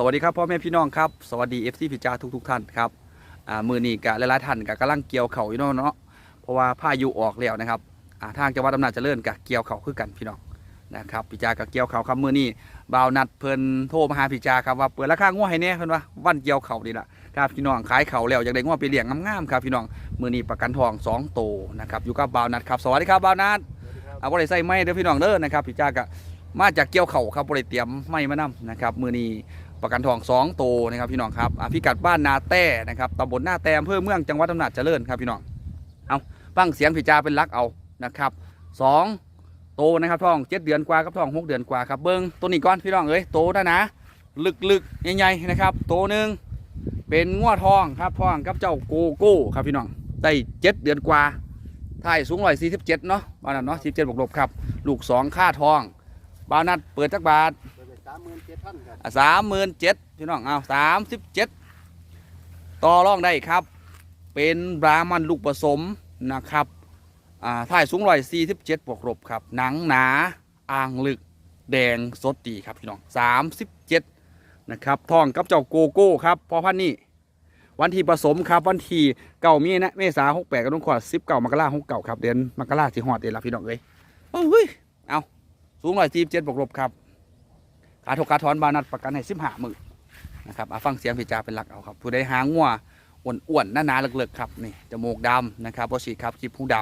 สวัสดีครับพ่อแม่พี่น้องครับสวัสดีเอฟซีพิจาทุกทุกท่านครับอ่ามือนี้กะหลายๆท่านกะกำลังเกี่ยวเข่าอยู่เนาะเนาะเพราะว่าพายุออกแล้วนะครับอ่าทางจังหวัดอำนาจเจริญกะเกี่ยวเข่าคือกันพี่น้องนะครับพิจากะเกี่ยวเข่าครับมือนี้บ่าวนัดเพิ่นโทรมาหาพิจาครับว่าเปิดราคางัวให้แน่เพิ่นว่าวันเกี่ยวเข่านี่ละครับพี่น้องขายเข่าแล้วอยากได้งัวไปเลี้ยงงามๆครับพี่น้องมือนี้ประกันทองสองโตนะครับอยู่กับบ่าวนัดครับสวัสดีครับบ่าวนัดเอาบ่ได้ใส่ไม้เด้อพี่น้องเด้อนะครับพี่จากะมาจากเกี่ยวเข่าครับบ่ได้เตรียมไม้มานํนะครับมือนี้ ประกันทองสองโตนะครับพี่น้องครับอ่าพิกัดบ้านนาแต้นะครับตำบลนาแต้อำเภอเมืองจังหวัดอำนาจเจริญครับพี่น้องเอาฟังเสียงพี่จาเป็นลักเอานะครับสองโตนะครับท้องเจ็ดเดือนกว่ากับท้องหกเดือนกว่าครับเบิ้งตัวนี้ก่อนพี่น้องเอ้ยโตนะนะลึกๆใหญ่ๆนะครับโตหนึ่งเป็นง้วทองครับทองกับเจ้าโกโก้ครับพี่น้องได้เจ็ดเดือนกว่าถ่ายสูงร้อยสี่สิบเจ็ดเนาะบ้านนั้นเนาะสิบเจ็ดบวกลบครับ ลูกสองค่าทองบ้าวนัดเปิดจักบาทามหมื่นเจ็ดพันครับสามหมื่นเจ็ดพี่น้องเอาสามสิบเจ็ดต่อรองได้ครับ เป็นบรามันลูกผสมนะครับอ่าถ่ายสูงร้อยสี่สิบเจ็ดบวกลบครับ หนังหนาอ่างลึกแดงสดดีครับพี่น้องสามสิบเจ็ดนะครับทองกับเจ้าโกโก้ครับพอพันนี่วันที่ผสมครับวันที่เก่ามีนะเมษาหกแปดก็ต้องขอสิบเก่ามกราหกเก่าครับเดือนมกราที่หอดเดือนละพี่น้องเอ้ยเอ้ยเอาสูงร้อยสี่สิบเจ็ดบวกลบครับ ขาถกขาถอนบานัดประกันให้สิบห้าหมื่นนะครับเอาฟังเสียงพิจาเป็นหลักเอาครับผู้ใดหางงัวอ้วนๆหนาๆเลิกๆครับนี่จมูกดำนะครับบอสีครับจิบหูด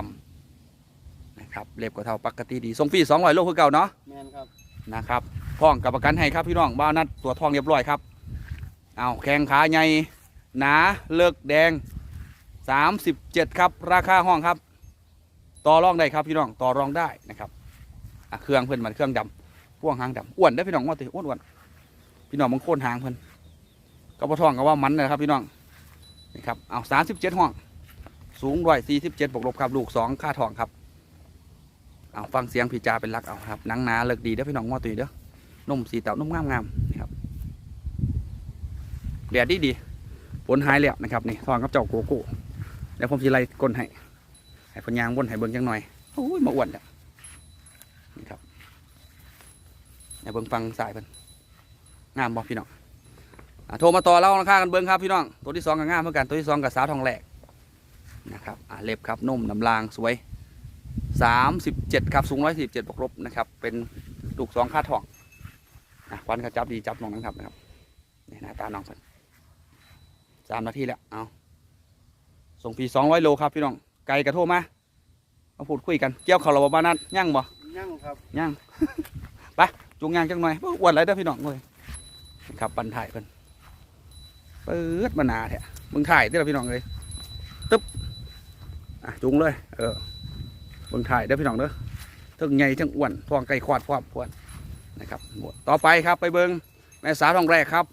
ำนะครับเล็บก็เท่าปกติดีทรงฟรีสองร้อยโลคือเก่าเนาะแมนครับนะครับท้องกับประกันให้ครับพี่น้องบ้านัดตัวจทองเรียบร้อยครับเอาแข้งขาใหญ่หนาเลิกแดง 37 ครับ ราคาห้องครับ ต่อรองได้ครับพี่น้องต่อรองได้นะครับอะเครื่องเพิ่นมันเครื่องดำ พ่วงหางดำอ้วนได้พี่น้องว่าติอ้วนอ้วนพี่น้องบางโคนหางเพิ่นกระเพาะทองก็ว่ามันนะครับ พี่น้องนี่ครับเอา37ห้อง สูงร้อยสี่สิบเจ็ดบวกลบครับลูกสองค่าทองครับเอาฟังเสียงพี่จาเป็นหลักเอาครับหนังหนาเลิกดีเด้อพี่น้องงอตุยเด้อนมสีเต่านุ่มงามงามๆนี่ครับแดดดีดีผลหายแล้วนะครับนี่ทองกับเจ้าโกโก้เดี๋ยวผมจะไล่ก้นให้ให้เพนยางบนให้เบิ่งจังหน่อยโอ้ยมาอ้วนแล้วนี่ครับ เดี๋ยวเบิ่งฟังสายเพิ่นงามบ่พี่น้องอะโทรมาต่อเล่าราคากันเบิ่งครับพี่น้องตัวที่สองกับงามเหมือนกันตัวที่สองกับสาวทองแหลกนะครับอะเล็บครับนุ่มน้ำลางสวยสามสิบเจ็ดครับสูงร้อยสิบเจ็ดบวกลบนะครับ เป็นลูกสองค่าทองนะควันเขาจับดีจับน้องนะครับนะครับนี่หน้าตาน้องเพิ่นสามนาทีแล้วเอาส่งฟรีสองร้อยโลครับพี่น้องไกลกระโทรมามาพูดคุยกันเกี่ยวเขาเราบ้านนั้นย่างบ่ยั่งครับย่างไป จูงยางจังหน่อยอ้วนไรเด้อพี่น้องเลยครับปันถ่ายเพิ่นเปิดมานาแท้มึงถ่ายเด้อพี่น้องเลยตึ๊บอะจูงเลย เออเบิ่งถ่ายเด้อพี่น้องเด้อทั้งใหญ่ทั้งอ้วนทองไก่ควาดความอ้วนนะครับต่อไปครับไปเบิงแม่สาวทองแรกครับ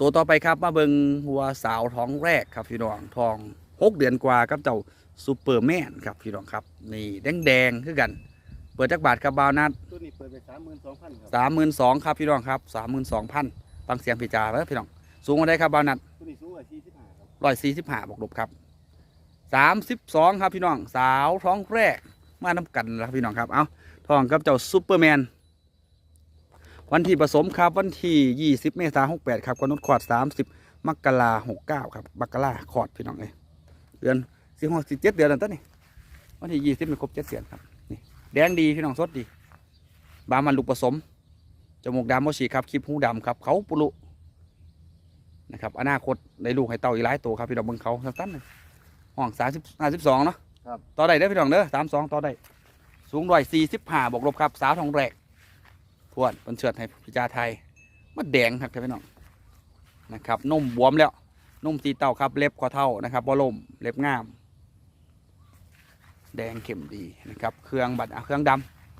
ตัวต่อไปครับมาเบิงหัวสาวท้องแรกครับพี่น้องทองหกเดือนกว่ากับเจ้าซูเปอร์แมนครับพี่น้องครับ นี่แดงแดงๆคือกัน เปิดจักบาทกับบาวนัดตัวนี้เปิดไปสามหมื่นสองพันครับสามหมื่นสองครับพี่น้องครับสามหมื่นสองพันฟังเสียงพี่จาเด้อพี่น้อง สูงมาได้ครับบาวนัดตัวนี้สูงกว่าสี่สิบห้าครับร้อยสี่สิบห้าบวกลบครับสามสิบสองครับพี่น้อง สาวท้องแรกมาน้ำกันแล้วครับพี่น้องครับ เอาทองกับเจ้าซูเปอร์แมน วันที่ผสมครับวันที่ยี่สิบเมษายนหกแปดครับกนุดขอดสามสิบมกราหกเก้าครับมกราขอดพี่น้องเลยเดือนสิบหกสิบเจ็ดเดือนแล้วต้นนี่วันที่ยี่สิบไม่ครบเจ็ดเดือนครับนี่ แดงดีพี่น้องสดดีบามันลูกผสมจมูกดำโมชีครับคลิปหูดำครับเขาปุรุนะครับอนาคตในลูกให้เต่าอีกหลายตัวครับพี่น้องเบิ่งเขาสั้นๆเลยห้องสามสิบห้าสิบสองเนาะครับต่อได้เด้อพี่น้องเด้อสามสองต่อได้สูงร้อยสี่สิบห้าบวกลบครับ สาวทองแรกทวนเป็นเชิดให้พิจาไทยมาแดงครับพี่น้องนะครับนุ่มบวมแล้วนุ่มสีเต่าครับเล็บขอเท่านะครับบอลมเล็บงาม แดงเข้มดีนะครับ เครื่องบัตรเครื่องด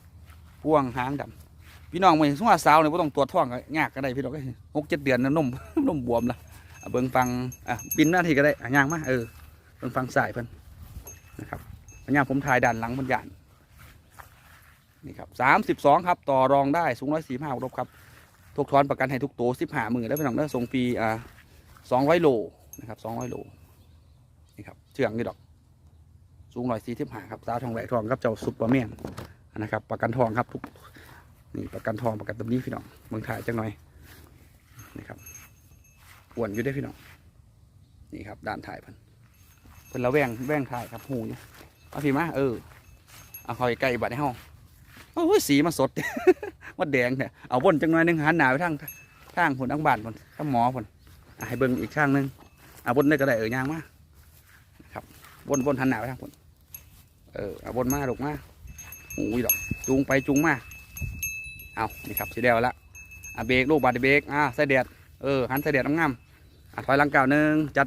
ำพ่วงหางดำพี่น้องเหมือนสมมติว่าสาวเนี่ยไม่ต้องตรวจท้องก็ยากก็ได้พี่น้องเอ้ยหกเจ็ดเดือนนะนุ่มนุ่มบวมละเบิ่งฟังอะบินหน้าที่ก็ได้อะย่างมาเออเบิ่งฟังสายเพิ่นนะครับอันนี้ผมถ่ายด้านหลังบนยานนี่ครับสามสิบสองครับต่อรองได้สูงร้อยสี่ห้าลบครับทุกทอนประกันให้ทุกตัวสิบห้าหมื่นแล้วพี่น้องได้ส่งฟรีอ่าสองร้อยโลนะครับสองร้อยโลนี่ครับเชื่องนี่ดอก สูงร้อยสี่สิบห้าครับสาทองแหวกทองครับเจ้าซุปเปอร์แมนนะครับ ประกันทองครับทุกนี่ประกันทองประกันตำนี้พี่น้องเมืองถ่ายจังหน่อยนี่ครับอ้วนอยู่ได้พี่น้องนี่ครับด้านถ่ายเพิ่นเพิ่นละแวงแวงถ่ายครับหูอยู่เอาพี่มาเออเอาเขาใกล้บัดให้เฮาโอ้ยสีมาสดมาแดงเนี่ยเอาบนจังหน่อยหนึงหันหนาไปทางทางผลทางบ้านผลทางหมอผลอะให้เบิ่งอีกข้างหนึงเอาบนได้ก็ได้เออยางมาครับบนบนหันหนาไปทางผล เออเอาบนมาลูกมาโอ้ยดอกจูงไปจูงมาเอานี่ครับสีแดงละอะเบรกลูกบาดเบรกอะใส่แดดเออหันใส่แดดงามอะถอยหลังก้าวหนึ่งจัด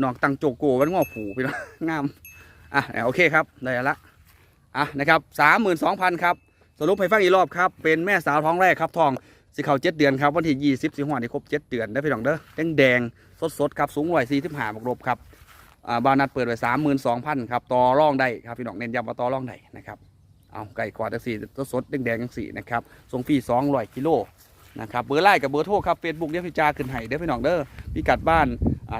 หนอกตังโจกโกวันงอผูไปแล้วงามอะโอเคครับได้ละอะนะครับสามหมื่นสองพันครับสรุปให้ฟังอีกรอบครับเป็นแม่สาวท้องแรกครับทองสิเขาเจ็ดเดือนครับวันที่ยี่สิบสิงหาคมครบเจ็ดเดือนได้พี่น้องเด้อแดงแดงสดสดๆครับสูงร้อยสี่สิบห้าบวกลบครับ บานัดเปิดไว้สามหมื่นสองพันครับต่อร่องได้ครับพี่น้องเน้นย้ำว่าต่อร่องได้นะครับเอาไก่กอดจังสี่สดสดแดงแดงจังสี่นะครับส่งฟรีสองร้อยกิโลนะครับเบอร์ไล่กับเบอร์โทรครับเฟซบุ๊กเดี๋ยวพี่จาขึ้นให้เด้อพี่น้องเด้อพิกัดบ้าน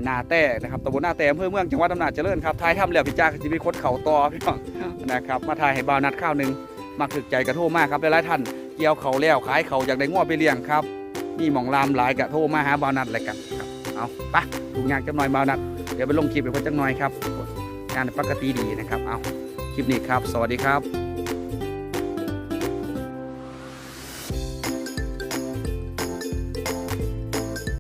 นาแต้นะครับตำบลนาแต้อำเภอเมืองจังหวัดอำนาจเจริญครับทายทำแล้วพี่จาจะมีคดเข่าต่อพี่น้องนะครับมาทายให้บาวนัดข้าวหนึ่งมักถึกใจกระโทรมากครับหลายๆท่านเกี่ยวเขาแล้วขายเขาอยากได้ง้อไปเลี้ยงครับนี่หมองลามหลายกระโทรมาหาบาวนัดอะไรกันครับเอาไปะถูกงานจังหน่อยเบานัดเดี๋ยวไปลงคลิปไปคนจังหน่อยครับงานปกติดีนะครับเอาคลิปนี้ครับ สวัสดีครับ